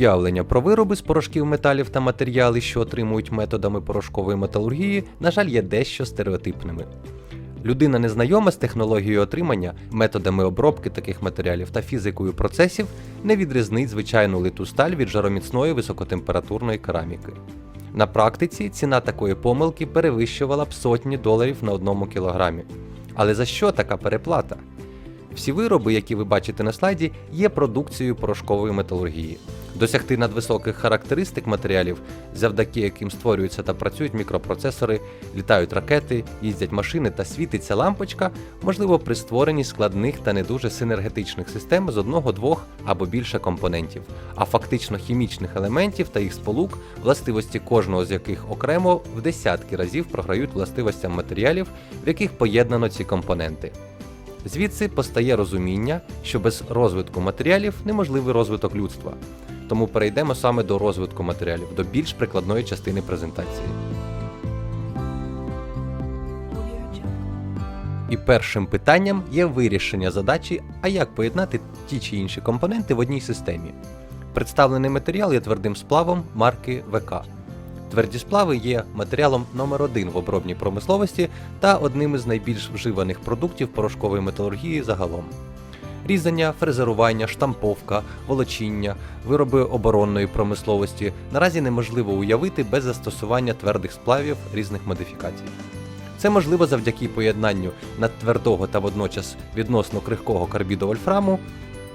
Уявлення про вироби з порошків металів та матеріали, що отримують методами порошкової металургії, на жаль, є дещо стереотипними. Людина незнайома з технологією отримання, методами обробки таких матеріалів та фізикою процесів не відрізнить звичайну литу сталь від жароміцної високотемпературної кераміки. На практиці ціна такої помилки перевищувала б сотні доларів на одному кілограмі. Але за що така переплата? Всі вироби, які ви бачите на слайді, є продукцією порошкової металургії. Досягти надвисоких характеристик матеріалів, завдяки яким створюються та працюють мікропроцесори, літають ракети, їздять машини та світиться лампочка, можливо при створенні складних та не дуже синергетичних систем з одного, двох або більше компонентів, а фактично хімічних елементів та їх сполук, властивості кожного з яких окремо в десятки разів програють властивостям матеріалів, в яких поєднано ці компоненти. Звідси постає розуміння, що без розвитку матеріалів неможливий розвиток людства. Тому перейдемо саме до розвитку матеріалів, до більш прикладної частини презентації. І першим питанням є вирішення задачі, а як поєднати ті чи інші компоненти в одній системі. Представлений матеріал є твердим сплавом марки ВК. Тверді сплави є матеріалом номер один в обробній промисловості та одним із найбільш вживаних продуктів порошкової металургії загалом. Різання, фрезерування, штамповка, волочіння, вироби оборонної промисловості наразі неможливо уявити без застосування твердих сплавів різних модифікацій. Це можливо завдяки поєднанню надтвердого та водночас відносно крихкого карбіду вольфраму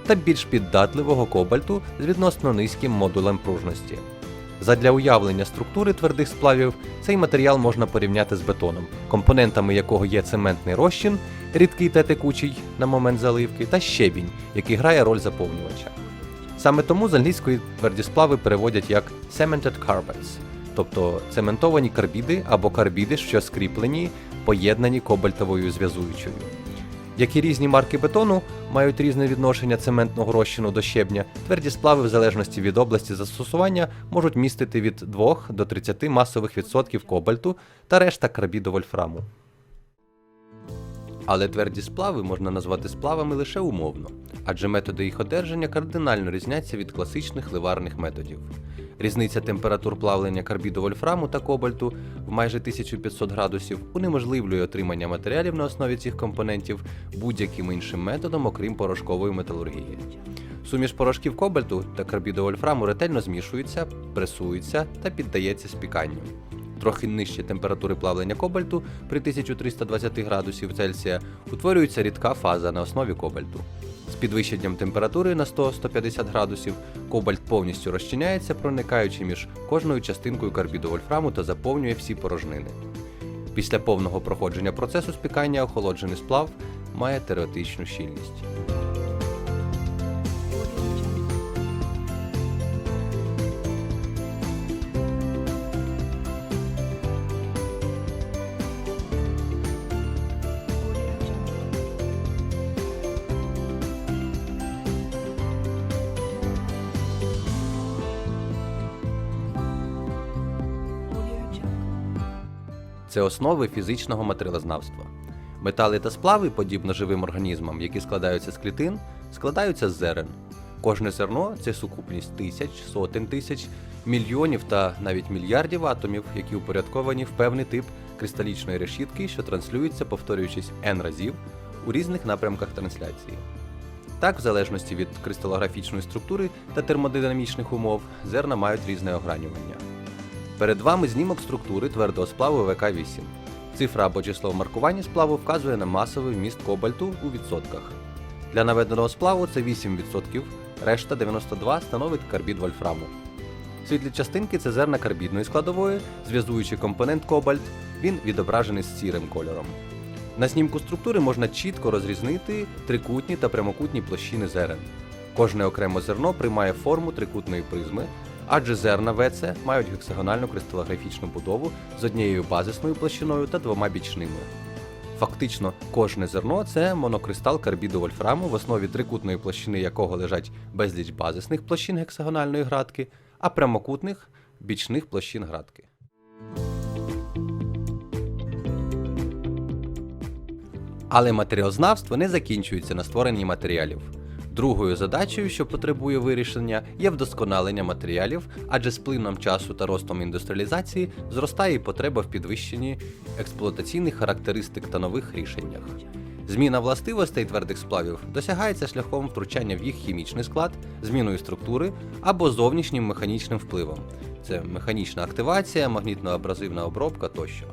та більш піддатливого кобальту з відносно низьким модулем пружності. Задля уявлення структури твердих сплавів цей матеріал можна порівняти з бетоном, компонентами якого є цементний розчин, рідкий та текучий на момент заливки, та щебінь, який грає роль заповнювача. Саме тому з англійської тверді сплави переводять як cemented carbides, тобто цементовані карбіди або карбіди, що скріплені, поєднані кобальтовою зв'язуючою. Як і різні марки бетону мають різне відношення цементного розчину до щебня, тверді сплави в залежності від області застосування можуть містити від 2 до 30 масових відсотків кобальту та решта карбіду вольфраму. Але тверді сплави можна назвати сплавами лише умовно, адже методи їх одержання кардинально різняться від класичних ливарних методів. Різниця температур плавлення карбіду вольфраму та кобальту в майже 1500 градусів унеможливлює отримання матеріалів на основі цих компонентів будь-яким іншим методом, окрім порошкової металургії. Суміш порошків кобальту та карбіду вольфраму ретельно змішується, пресується та піддається спіканню. Трохи нижчі температури плавлення кобальту при 1320 градусів Цельсія утворюється рідка фаза на основі кобальту. З підвищенням температури на 100-150 градусів кобальт повністю розчиняється, проникаючи між кожною частинкою карбіду вольфраму та заповнює всі порожнини. Після повного проходження процесу спікання охолоджений сплав має теоретичну щільність. Це основи фізичного матеріалознавства. Метали та сплави, подібно живим організмам, які складаються з клітин, складаються з зерен. Кожне зерно це сукупність тисяч, сотень тисяч, мільйонів та навіть мільярдів атомів, які упорядковані в певний тип кристалічної решітки, що транслюється, повторюючись n разів у різних напрямках трансляції. Так, в залежності від кристалографічної структури та термодинамічних умов, зерна мають різне огранювання. Перед вами знімок структури твердого сплаву ВК8. Цифра або число в маркуванні сплаву вказує на масовий вміст кобальту у відсотках. Для наведеного сплаву це 8%, решта 92 становить карбід вольфраму. Світлі частинки це зерна карбідної складової, зв'язуючий компонент кобальт, він відображений з сірим кольором. На знімку структури можна чітко розрізнити трикутні та прямокутні площини зерен. Кожне окремо зерно приймає форму трикутної призми, адже зерна ВЦ мають гексагональну кристалографічну будову з однією базисною площиною та двома бічними. Фактично, кожне зерно це монокристал карбіду вольфраму, в основі трикутної площини якого лежать безліч базисних площин гексагональної градки, а прямокутних бічних площин градки. Але матеріалознавство не закінчується на створенні матеріалів. Другою задачею, що потребує вирішення, є вдосконалення матеріалів, адже з плином часу та ростом індустріалізації зростає і потреба в підвищенні експлуатаційних характеристик та нових рішеннях. Зміна властивостей твердих сплавів досягається шляхом втручання в їх хімічний склад, зміною структури або зовнішнім механічним впливом. Це механічна активація, магнітно-абразивна обробка тощо.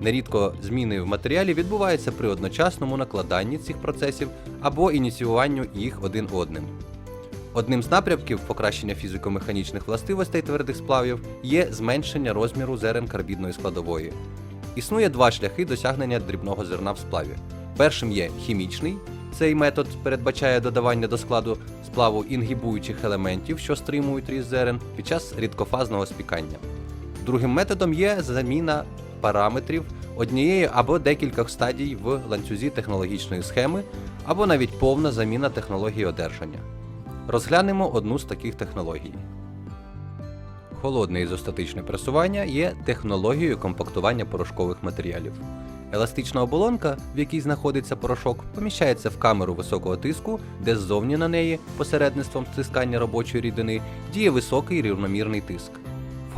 Нерідко зміни в матеріалі відбуваються при одночасному накладанні цих процесів або ініціюванню їх один одним. Одним з напрямків покращення фізико-механічних властивостей твердих сплавів є зменшення розміру зерен карбідної складової. Існує два шляхи досягнення дрібного зерна в сплаві. Першим є хімічний. Цей метод передбачає додавання до складу сплаву інгібуючих елементів, що стримують ріст зерен під час рідкофазного спікання. Другим методом є заміна параметрів однієї або декількох стадій в ланцюзі технологічної схеми, або навіть повна заміна технології одержання. Розглянемо одну з таких технологій. Холодне ізостатичне пресування є технологією компактування порошкових матеріалів. Еластична оболонка, в якій знаходиться порошок, поміщається в камеру високого тиску, де ззовні на неї, посередництвом стискання робочої рідини, діє високий рівномірний тиск.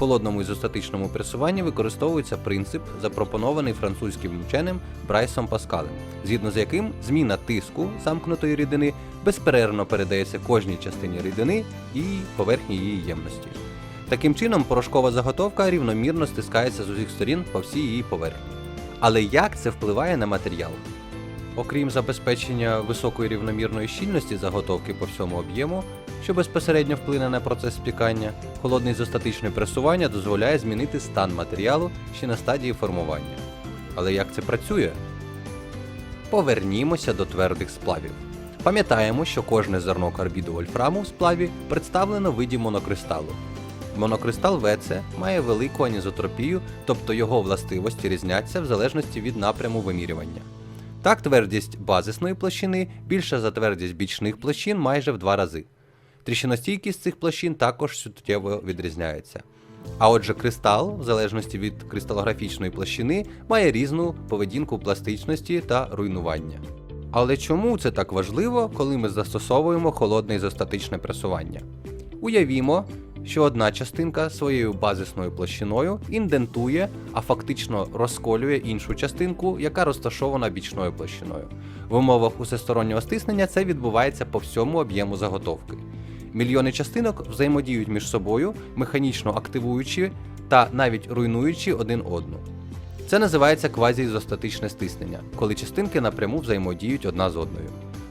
Холодному ізостатичному пресуванні використовується принцип, запропонований французьким вченим Брайсом Паскалем, згідно з яким зміна тиску замкнутої рідини безперервно передається кожній частині рідини і поверхні її ємності. Таким чином, порошкова заготовка рівномірно стискається з усіх сторін по всій її поверхні. Але як це впливає на матеріал? Окрім забезпечення високої рівномірної щільності заготовки по всьому об'єму, що безпосередньо вплине на процес спікання, холодне ізостатичне пресування дозволяє змінити стан матеріалу ще на стадії формування. Але як це працює? Повернімося до твердих сплавів. Пам'ятаємо, що кожне зерно карбіду вольфраму в сплаві представлено в виді монокристалу. Монокристал ВЦ має велику анізотропію, тобто його властивості різняться в залежності від напряму вимірювання. Так, твердість базисної площини більша за твердість бічних площин майже в два рази. Тріщиностійкість цих площин також суттєво відрізняється. А отже, кристал, в залежності від кристалографічної площини, має різну поведінку пластичності та руйнування. Але чому це так важливо, коли ми застосовуємо холодне ізостатичне пресування? Уявімо, що одна частинка своєю базисною площиною індентує, а фактично розколює іншу частинку, яка розташована бічною площиною. В умовах усестороннього стиснення це відбувається по всьому об'єму заготовки. Мільйони частинок взаємодіють між собою, механічно активуючи та навіть руйнуючи один одну. Це називається квазіізостатичне стиснення, коли частинки напряму взаємодіють одна з одною.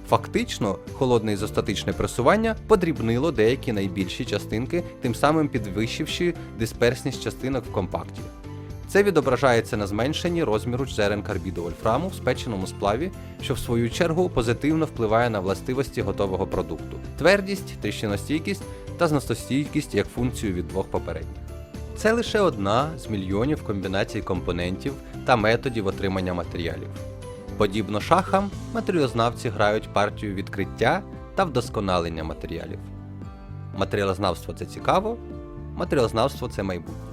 Фактично, холодне ізостатичне пресування подрібнило деякі найбільші частинки, тим самим підвищивши дисперсність частинок в компакті. Це відображається на зменшенні розміру зерен карбіду вольфраму в спеченому сплаві, що в свою чергу позитивно впливає на властивості готового продукту: твердість, тріщиностійкість та зносостійкість як функцію від двох попередніх. Це лише одна з мільйонів комбінацій компонентів та методів отримання матеріалів. Подібно шахам, матеріалознавці грають партію відкриття та вдосконалення матеріалів. Матеріалознавство це цікаво, матеріалознавство це майбутнє.